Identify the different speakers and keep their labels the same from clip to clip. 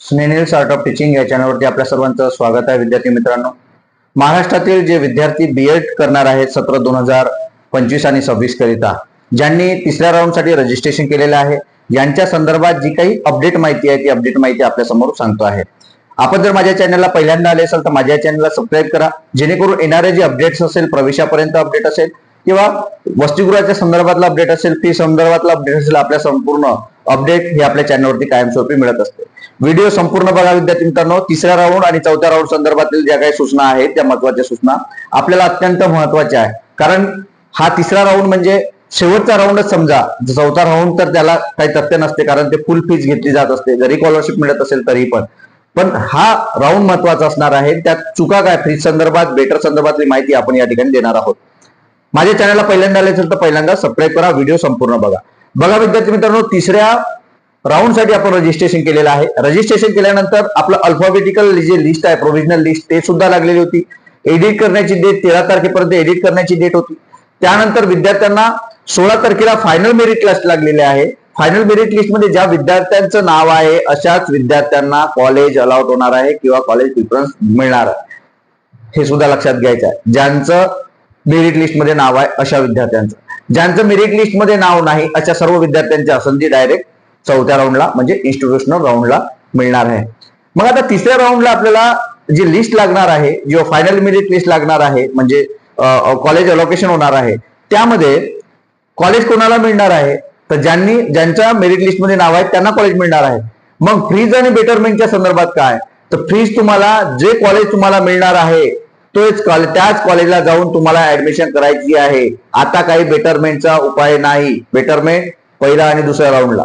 Speaker 1: स्नेनिल art of teaching या चॅनलवरती आपल्या सर्वांचं स्वागत आहे विद्यार्थी मित्रांनो. महाराष्ट्रातील जे विद्यार्थी बीएड करणार आहेत सत्र दोन हजार पंचवीस आणि सव्वीस करिता ज्यांनी तिसऱ्या राऊंडसाठी रजिस्ट्रेशन केलेलं आहे यांच्या संदर्भात जी काही अपडेट माहिती आहे ती अपडेट माहिती आपल्यासमोर सांगतो आहे. आपण जर माझ्या चॅनलला पहिल्यांदा आले असाल तर माझ्या चॅनलला सबस्क्राईब करा जेणेकरून येणारे जे अपडेट्स असेल प्रवेशापर्यंत अपडेट असेल किंवा वसतिगृहाच्या संदर्भातला अपडेट असेल फी संदर्भातला अपडेट असेल आपल्या संपूर्ण अपडेट हे आपल्या चॅनलवरती कायमस्वरूपी मिळत असते. व्हिडिओ संपूर्ण बघा विद्यार्थी मित्रांनो. तिसऱ्या राऊंड आणि चौथ्या राऊंड संदर्भातील ज्या काही सूचना आहेत त्या महत्त्वाच्या सूचना आपल्याला अत्यंत महत्त्वाच्या आहे कारण हा तिसरा राऊंड म्हणजे शेवटचा राऊंडच समजा चौथा राऊंड तर त्याला काही तथ्य नसते कारण ते फुल फीज घेतली जात असते. जरी स्कॉलरशिप मिळत असेल तरी पण. पण हा राऊंड महत्त्वाचा असणार आहे. त्यात चुका काय? फ्रीज संदर्भात बेटर संदर्भातली माहिती आपण या ठिकाणी देणार आहोत. माझ्या चॅनलला पहिल्यांदा आले असेल तर पहिल्यांदा सबस्क्राईब करा व्हिडिओ संपूर्ण बघा. बघा विद्यार्थी मित्रांनो तिसऱ्या राऊंडसाठी आपण रजिस्ट्रेशन केलेलं आहे. रजिस्ट्रेशन केल्यानंतर आपलं अल्फाबेटिकल जे लिस्ट आहे प्रोव्हिजनल लिस्ट ते सुद्धा लागलेली होती. एडिट करण्याची डेट तेरा तारखेपर्यंत एडिट करण्याची डेट होती. त्यानंतर विद्यार्थ्यांना सोळा तारखेला फायनल मेरिट लिस्ट लागलेली आहे. फायनल मेरिट लिस्टमध्ये ज्या विद्यार्थ्यांचं नाव आहे अशाच विद्यार्थ्यांना कॉलेज अलाउट होणार आहे किंवा कॉलेज प्रिफरन्स मिळणार आहे. हे सुद्धा लक्षात घ्यायचं आहे. ज्यांचं मेरिट लिस्टमध्ये नाव आहे अशा विद्यार्थ्यांचं. ज्यांचं मेरिट लिस्टमध्ये नाव नाही अशा सर्व विद्यार्थ्यांची असंधी डायरेक्ट चौथ्या राऊंडला म्हणजे इन्स्टिट्यूशनल राऊंडला मिळणार आहे. मग आता तिसऱ्या राऊंडला आपल्याला जी लिस्ट लागणार आहे जी फायनल मेरिट लिस्ट लागणार आहे म्हणजे कॉलेज अलोकेशन होणार आहे त्यामध्ये कॉलेज कोणाला मिळणार आहे? तर ज्यांनी ज्यांच्या मेरिट लिस्टमध्ये नाव आहे त्यांना कॉलेज मिळणार आहे. मग फ्रीज आणि बेटरमेंटच्या संदर्भात काय? तर फ्रीज तुम्हाला जे कॉलेज तुम्हाला मिळणार आहे तोच कॉलेज त्याच कॉलेजला जाऊन तुम्हाला ऍडमिशन करायची आहे. आता काही बेटरमेंटचा उपाय नाही. बेटरमेंट पहिला आणि दुसऱ्या राऊंडला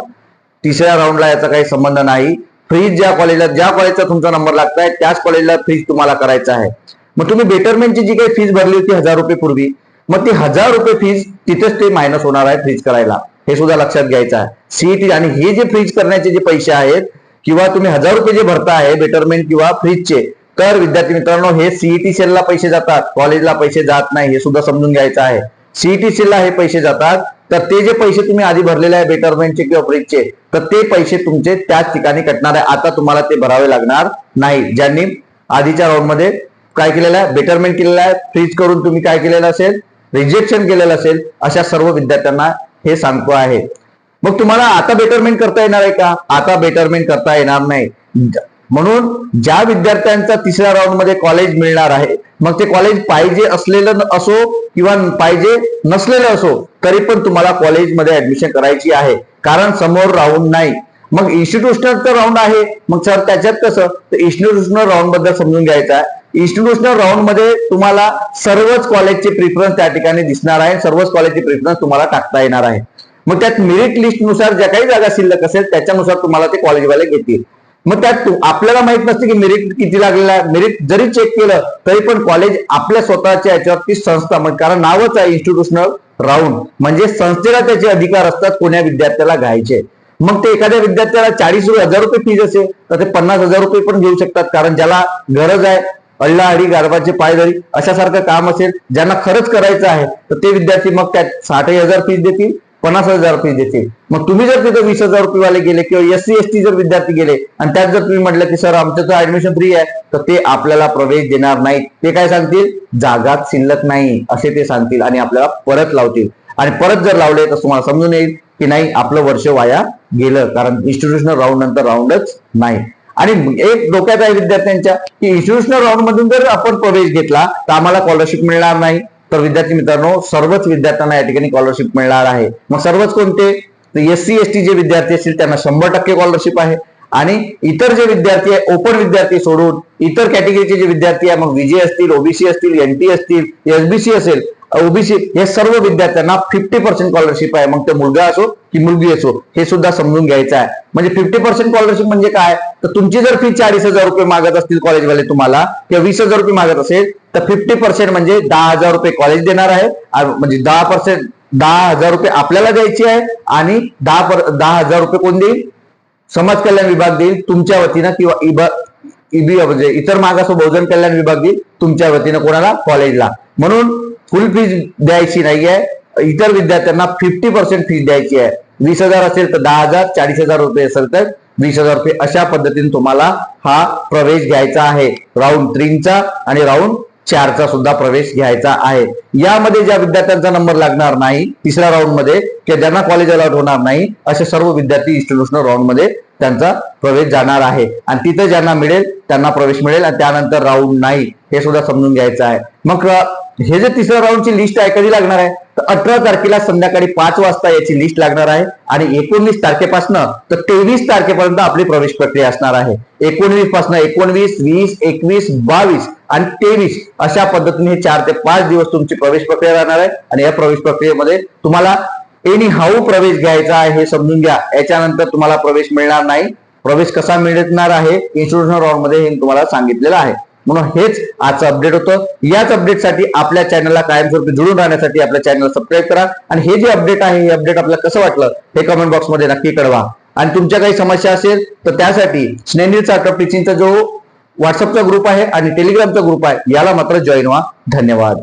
Speaker 1: तिसऱ्या राऊंडला याचा काही संबंध नाही. फ्रीज ज्या कॉलेजला ज्या कॉलेजचा तुमचा नंबर लागताय त्याच कॉलेजला फ्रीज तुम्हाला करायचा आहे. मग तुम्ही बेटरमेंटची जी काही फीज भरली होती हजार रुपये पूर्वी मग ती हजार रुपये फीज तिथेच ते मायनस होणार आहे फ्रीज करायला. हे सुद्धा लक्षात घ्यायचं आहे. सीईटी आणि हे जे फ्रीज करण्याचे जे पैसे आहेत किंवा तुम्ही हजार रुपये जे भरता आहे बेटरमेंट किंवा फ्रीजचे तर विद्यार्थी मित्रांनो हे सीईटी सेलला पैसे जातात. कॉलेजला पैसे जात नाही हे सुद्धा समजून घ्यायचं आहे. सीईटी सेलला हे पैसे जातात. तर ते जे पैसे तुम्ही आधी भरलेले आहे बेटरमेंटचे किंवा ब्रिजचे तर ते पैसे तुमचे त्याच ठिकाणी कटणार आहे. आता तुम्हाला ते भरावे लागणार नाही. ज्यांनी आधीच्या राऊंडमध्ये काय केलेलं आहे? बेटरमेंट केलेलं आहे. फ्रीज करून तुम्ही काय केलेलं असेल? रिजेक्शन केलेलं असेल. अशा सर्व विद्यार्थ्यांना हे सांगतो आहे. मग तुम्हाला आता बेटरमेंट करता येणार आहे का? आता बेटरमेंट करता येणार नाही. म्हणून ज्या विद्यार्थ्यांचा तिसऱ्या राऊंडमध्ये कॉलेज मिळणार आहे मग ते कॉलेज पाहिजे असलेलं असो किंवा पाहिजे नसलेलं असो तरी पण तुम्हाला कॉलेजमध्ये ऍडमिशन करायची आहे. कारण समोर राऊंड नाही. मग इन्स्टिट्यूशनल तर राऊंड आहे. मग सर त्याच्यात कसं? तर इन्स्टिट्यूशनल राऊंडबद्दल समजून घ्यायचं आहे. इन्स्टिट्यूशनल राऊंडमध्ये तुम्हाला सर्वच कॉलेजचे प्रिफरन्स त्या ठिकाणी दिसणार आहे. सर्वच कॉलेजचे प्रिफरन्स तुम्हाला टाकता येणार आहे. मग त्यात मेरिट लिस्टनुसार ज्या काही जागा शिल्लक असेल त्याच्यानुसार तुम्हाला ते कॉलेजवाले घेतील. मग त्यात तू- आपल्याला माहीत नसते की मेरिट किती लागलेलं आहे. मेरिट जरी चेक केलं तरी पण कॉलेज आपल्या स्वतःच्या याच्यावर ती संस्था म्हणजे कारण नावच आहे इन्स्टिट्यूशनल राऊंड म्हणजे संस्थेला त्याचे अधिकार असतात कोण्या विद्यार्थ्याला घ्यायचे. मग ते एखाद्या विद्यार्थ्याला चाळीस हजार रुपये फीज असेल तर ते पन्नास हजार रुपये पण घेऊ शकतात. कारण ज्याला गरज आहे अल्लाहडी गारबाचे पायदरी अशासारखं काम असेल ज्यांना खरंच करायचं आहे तर ते विद्यार्थी मग त्यात साठही हजार फीज देतील. पन्नास हजार रुपये देतील. मग तुम्ही जर तिथं वीस हजार रुपये वाले गेले किंवा एस सी एस टी जर विद्यार्थी गेले आणि त्यात जर तुम्ही म्हटलं की सर आमचं तर ऍडमिशन फ्री आहे तर ते आपल्याला प्रवेश देणार नाही ते काय सांगतील? जागात शिल्लक नाही असे ते सांगतील आणि आपल्याला परत लावतील. आणि परत जर लावले तर तुम्हाला समजून येईल की नाही आपलं वर्ष वाया गेलं. कारण इन्स्टिट्यूशनल राऊंड नंतर राऊंडच नाही. आणि एक डोक्यात आहे विद्यार्थ्यांच्या की इन्स्टिट्यूशनल राऊंड मधून जर आपण प्रवेश घेतला तर आम्हाला स्कॉलरशिप मिळणार नाही. तर विद्यार्थी मित्रांनो सर्वच विद्यार्थ्यांना या ठिकाणी स्कॉलरशिप मिळणार आहे. मग सर्वच कोणते? एस सी एस टी जे विद्यार्थी असतील त्यांना शंभर टक्के स्कॉलरशिप आहे. आणि इतर जे विद्यार्थी आहे ओपन विद्यार्थी सोडून इतर कॅटेगरीचे जे विद्यार्थी आहे मग विजय असतील ओबीसी असतील एनटी असतील एसबीसी असेल ओबीसी हे सर्व विद्यार्थ्यांना फिफ्टी पर्सेंट स्कॉलरशिप आहे. मग ते मुलगा असो की मुलगी असो हे सुद्धा समजून घ्यायचं आहे. म्हणजे फिफ्टी पर्सेंट स्कॉलरशिप म्हणजे काय? तर तुमची जर फी चाळीस हजार रुपये मागत असतील कॉलेजवाले तुम्हाला किंवा वीस हजार रुपये मागत असेल तर फिफ्टी पर्सेंट म्हणजे दहा हजार रुपये कॉलेज देणार आहे. म्हणजे दहा पर्सेंट दहा हजार रुपये आपल्याला द्यायचे आहे आणि दहा दहा हजार रुपये कोण देईल? समाज कल्याण विभाग देईल तुमच्या वतीनं किंवा इबा इबी म्हणजे इतर मागास व बहुजन कल्याण विभाग देईल तुमच्या वतीनं कोणाला? कॉलेजला म्हणून फुल फीज द्यायची नाहीये. इतर विद्यार्थ्यांना फिफ्टी पर्सेंट फीज द्यायची आहे. वीस हजार असेल तर दहा हजार चाळीस हजार रुपये असेल तर वीस हजार रुपये. अशा पद्धतीने तुम्हाला हा प्रवेश घ्यायचा आहे. राऊंड तीनचा आणि राऊंड चारचा सुद्धा प्रवेश घ्यायचा आहे. यामध्ये ज्या विद्यार्थ्यांचा नंबर लागणार नाही तिसऱ्या राऊंडमध्ये किंवा ज्यांना कॉलेज अलॉट होणार नाही असे सर्व विद्यार्थी इन्स्टिट्यूशनल राऊंडमध्ये त्यांचा प्रवेश जाणार आहे. आणि तिथे ज्यांना मिळेल त्यांना प्रवेश मिळेल. आणि त्यानंतर राऊंड नाही हे सुद्धा समजून घ्यायचं आहे. मग हे जे तिसऱ्या राऊंडची लिस्ट आहे कधी लागणार आहे? तर अठरा तारखेला संध्याकाळी पाच वाजता याची लिस्ट लागणार आहे. आणि एकोणवीस तारखेपासनं तर तेवीस तारखेपर्यंत आपली प्रवेश प्रक्रिया असणार आहे. एकोणवीसपासून एकोणवीस वीस एकवीस बावीस आणि तेवीस अशा पद्धतीने हे चार ते पाच दिवस तुमची प्रवेश प्रक्रिया राहणार आहे. आणि या प्रवेश प्रक्रियेमध्ये तुम्हाला एनी हाऊ प्रवेश घ्यायचा आहे हे समजून घ्या. याच्यानंतर तुम्हाला प्रवेश मिळणार नाही. प्रवेश कसा मिळणार आहे? इन्स्टिट्यूशनल राऊंडमध्ये हे तुम्हाला सांगितलेलं आहे. म्हणून हेच आजचं अपडेट होतं. याच अपडेटसाठी आपल्या चॅनलला कायमस्वरूपी जुळून राहण्यासाठी आपल्या चॅनल सबस्क्राईब करा. आणि हे जे अपडेट आहे हे अपडेट आपल्याला कसं वाटलं हे कमेंट बॉक्समध्ये नक्की कळवा. आणि तुमच्या काही समस्या असेल तर त्यासाठी स्नेनिल चाटप टीचिंगचा जो व्हॉट्सअपचा ग्रुप आहे आणि टेलिग्रामचा ग्रुप आहे याला मात्र जॉईन व्हा. धन्यवाद.